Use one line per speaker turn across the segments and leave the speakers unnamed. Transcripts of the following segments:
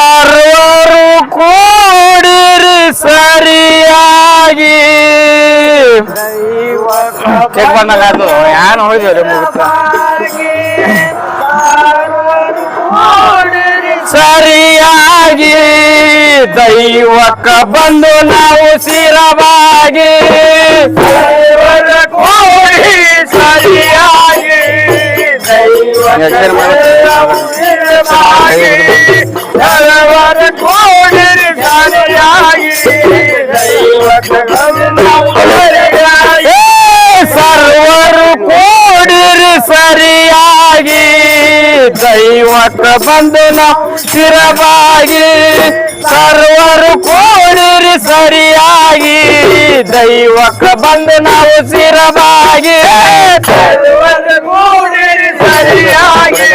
Sarwaru kudir sariyagi check ಬಂದಾಗ ಅದು ಏನು ಹೋಗಿದ್ರಿ ಮುಗಿತ ಸರಿಯಾಗಿ ದೈವಕ್ಕ ಬಂದು ನಾವು ಸಿರವಾಗಿ ಸರಿಯಾಗಿ ಸರ್ವರು ದೈವಕ್ಕ ಬಂದು ನಾವು ಸ್ಥಿರವಾಗಿ. ಸರ್ವರು ಕೋಡಿರಿ ಸರಿಯಾಗಿ, ದೈವಕ್ಕ ಬಂದು ನಾವು ಸ್ಥಿರವಾಗಿ. ಸರಿಯಾಗಿ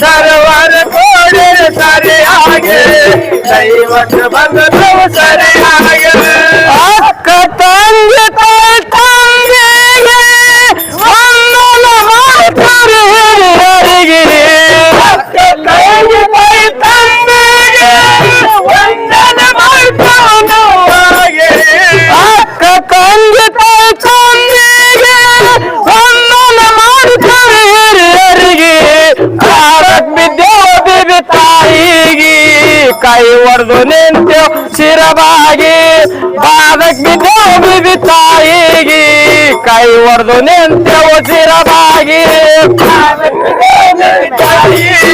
ಸರ್ವರ ಕೂಡಿರಿ ಸರಿಯಾಗಿ, ದೈವಕ್ಕ ಬಂದು ನಾವು ಸರಿಯಾಗಿ. ಕೈ ಹೊಡೆದು ನಿಂತೆವು ಶಿರಬಾಗಿ ಬಾದಕ್ ಬಿದ್ದೇವಿ ತಾಯಿಗೆ ಕೈ ಹೊಡೆದು ನಿಂತೆವು ಶಿರಬಾಗಿ ಬಾದಕ್ ಬಿದ್ದೇವಿ ತಾಯಿಗೆ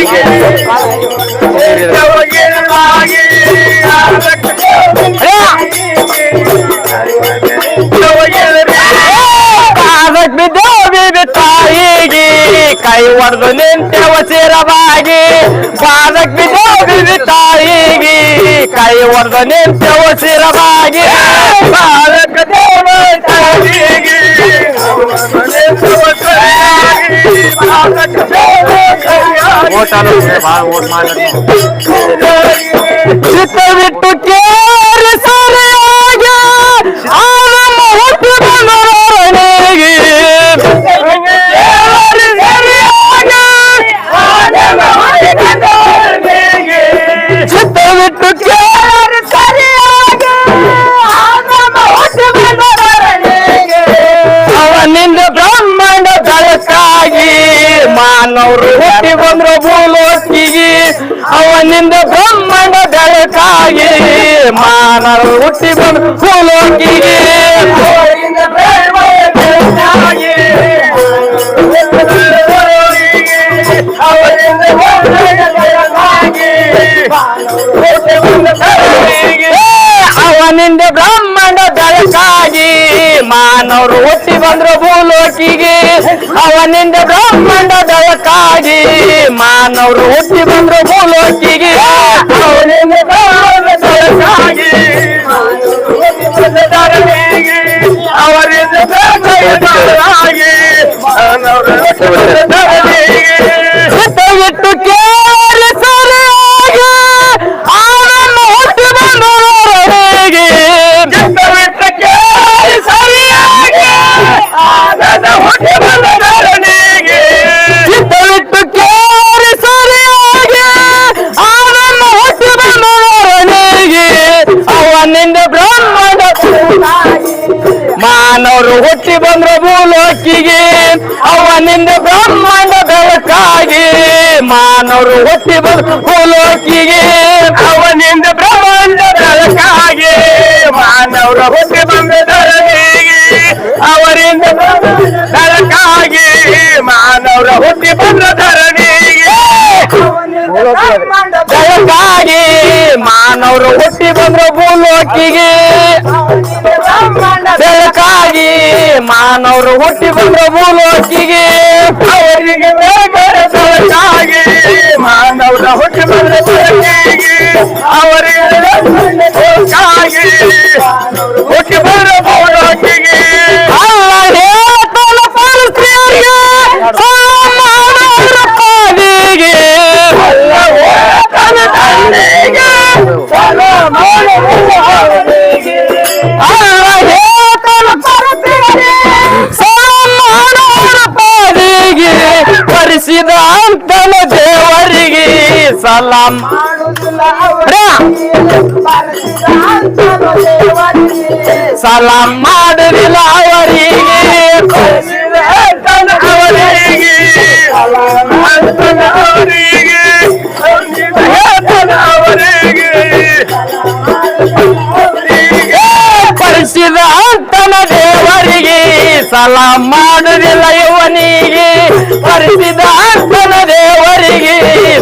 ಬಾದಕ್ ಬಿದ್ದೇವಿ ತಾಯಿಗೆ ಕೈ ಹೊಡೆದು ನಿಂತೆವು ಶಿರಬಾಗಿ ಬಾದಕ್ ಬಿದ್ದೇವಿ ತಾಯಿಗೆ काही वर्धने शिरभागी बालक देव वोट आलो भाई वोट मार चित्त विट्टू के ಮಾನವರು ಹುಟ್ಟಿ ಬಂದ್ರು ಭೂಲೋಕಿಗೆ. ಅವನಿಂದ ಬ್ರಹ್ಮಾಂಡ ಬೆಳಕಾಗಿ ಮಾನವರು ಹುಟ್ಟಿ ಬಂದ್ರು ಭೂಲೋಕಿಗೆ. ಅವನಿಂದ ಮಾನವರು ಹುಟ್ಟಿ ಬಂದ್ರು ಭೂಲೋಕಿಗೆ. ಅವನಿಂದ ಬ್ರಹ್ಮಾಂಡ ಬೆಳಕಾಗಿ ಮಾನವರು ಹುಟ್ಟಿ ಬಂದ್ರು ಭೂಲೋಕಿಗೆ. ಅವನಿಂದ ಬ್ರಹ್ಮಾಂಡ ಬೆಳಕಾಗಿ ಅವರಿಂದ ಮಾನವರು ಹುಟ್ಟಿ ಮಾನವರು ಹುಟ್ಟಿ ಬಂದ್ರ ಭೂಲೋಕಿಗೆ, ಅವನಿಂದ ಬ್ರಹ್ಮಾಂಡ ಬೆಳಕಾಗಿ ಮಾನವರು ಹುಟ್ಟಿ ಬಂದ್ರ ಭೂಲೋಕಿಗೆ, ಅವನಿಂದ ಬ್ರಹ್ಮಾಂಡ ಬೆಳಕಾಗಿ ಮಾನವರು ಹುಟ್ಟಿ ಬಂದ ಧರಣಿಗೆ, ಅವರಿಂದ ಬೆಳಕಾಗಿ ಮಾನವರ ಹುಟ್ಟಿ ಬಂದ ಧರಣಿಗೆ ಬೆಳಕಾಗಿ ಮಾನವರು ಹುಟ್ಟಿ ಬಂದ್ರೆ ಭೂಲೋಕಿಗೆ ಬೆಳಕಾಗಿ ಮಾನವರು ಹುಟ್ಟಿ ಬಂದ್ರ ಭೂಲೋಕಿಗೆ ಅವರಿಗೆ ಬೇರೆ ಬೆಳಕಾಗಿ ಮಾನವರ ಹುಟ್ಟಿ ಬೆಳಕಿಗೆ ಅವರಿಗೆ ಹುಟ್ಟಿ ಬಂದ್ರ సలాం సలాం మాడురి పరిశుధ తన దేవరికి సలాం మాడురి లయవనికి పరిశుధ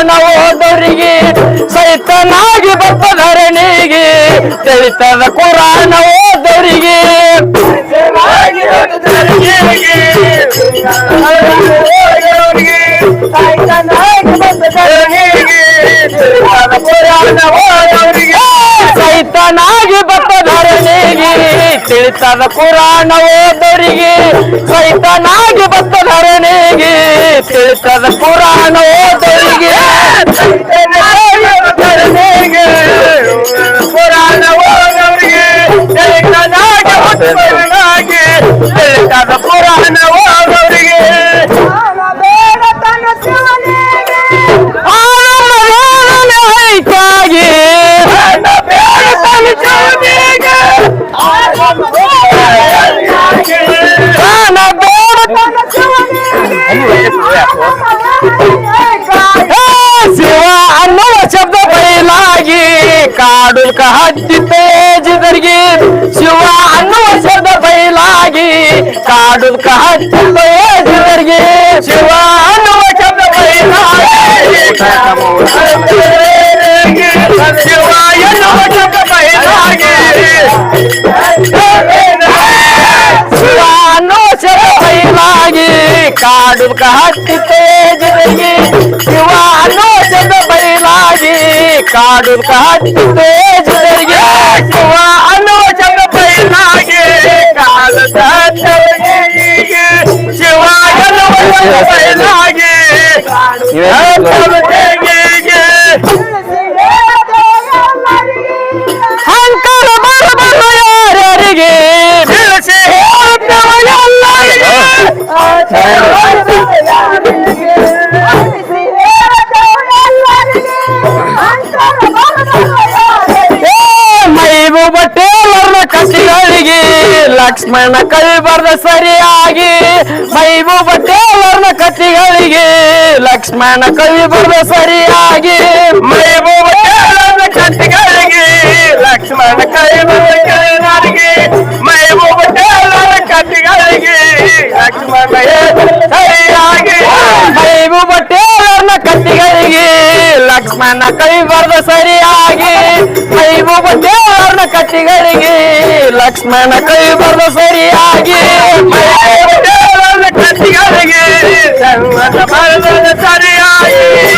ಕುರಾಣ ಓದೋರಿಗೆ ಸೈತನಾಗಿ ಬತ್ತ ಧರಣಿಗೆ ತಿಳಿತದ ಕುರಾಣ ಓದೋರಿಗೆ ಸೈತನಾಗಿ ಬತ್ತ ಧರಣಿಗೆ ತಿಳಿತದ ಪುರಾಣ ಓದೋರಿಗೆ ಸೈತನಾಗಿ ಬತ್ತ ಧರಣಿಗೆ ತಿಳಿತದ ಕುರಾಣ قرآن ಕಾಡು ಹತ್ತಿ ತೇಜಿದರಿಗೆ ಶಿವ ಅನ್ನುವ ಶಬ್ದ ಬಯಲಾಗಿ ಕಾಡು ಹತ್ತಿ ತೇಜಿದರಿಗೆ ಶಿವ ಅನ್ನುವ ಶಬ್ದ ಬಯಲಾಗಿ
ಶಿವ ಎನ್ನುವ ಶಬ್ದ ಬಯಲಾಗಿ
ಶಿವ ಅನ್ನುವ ಶಬ್ದ ಬಯಲಾಗಿ ಕಾಡು ಹತ್ತಿ ಕಾಡು ಹತ್ತಿ ತೇಜಿದರಿಗೆ
ಶಿವ ಅನ್ನುವ ಶಬ್ದ ಬಯಲಾಗಿ ಕಾಲದ ತಲೆಗೆ ಶಿವ ಎನ್ನುವ ಶಬ್ದ ಬಯಲಾಗಿ ತಲೆಗೆ
ಅಂಕರ ಬರಬಲ್ಲ ಯಾರ್ಯಾರಿಗೆ
ತಿಳಿಸಿ ಹೇಳ್ತೇವೆ ಎಲ್ಲರಿಗೆ.
ಏ ಲಕ್ಷ್ಮಣ ಕವಿ ಬರ್ದ ಸರಿಯಾಗಿ ಮೈಬೂಬ ಟೇಲರ್ನ ಕತ್ತಿಗಳಿಗೆ ಲಕ್ಷ್ಮಣ ಕವಿ ಬರ್ದ ಸರಿಯಾಗಿ
ಮೈಬೂಬ ಕೇಳದ ಕತ್ತಿಗಳಿಗೆ ಲಕ್ಷ್ಮಣ ಕೈವರಿಗೆ ಮೈಬೂಬ ಕೇಳದ ಕತ್ತಿಗಳಿಗೆ ಲಕ್ಷ್ಮಣ ಸರಿಯಾಗಿ
ಮೈಬೂಬ ಟೇಲರ್ನ ಕತ್ತಿಗಳಿಗೆ ಲಕ್ಷ್ಮಣ ಕವಿ ಬರ್ದ ಸರಿಯಾಗಿ ಲಕ್ಷ್ಮಣ ಕವಿ ಬರ್ದ ಸರಿಯಾಗಿ
ಮೈಬೂಬ ಕೇಳದ ಕತ್ತಿಗಳಿಗೆ ಸರ್ವದ ಬರದ ಸರಿಯಾಗಿ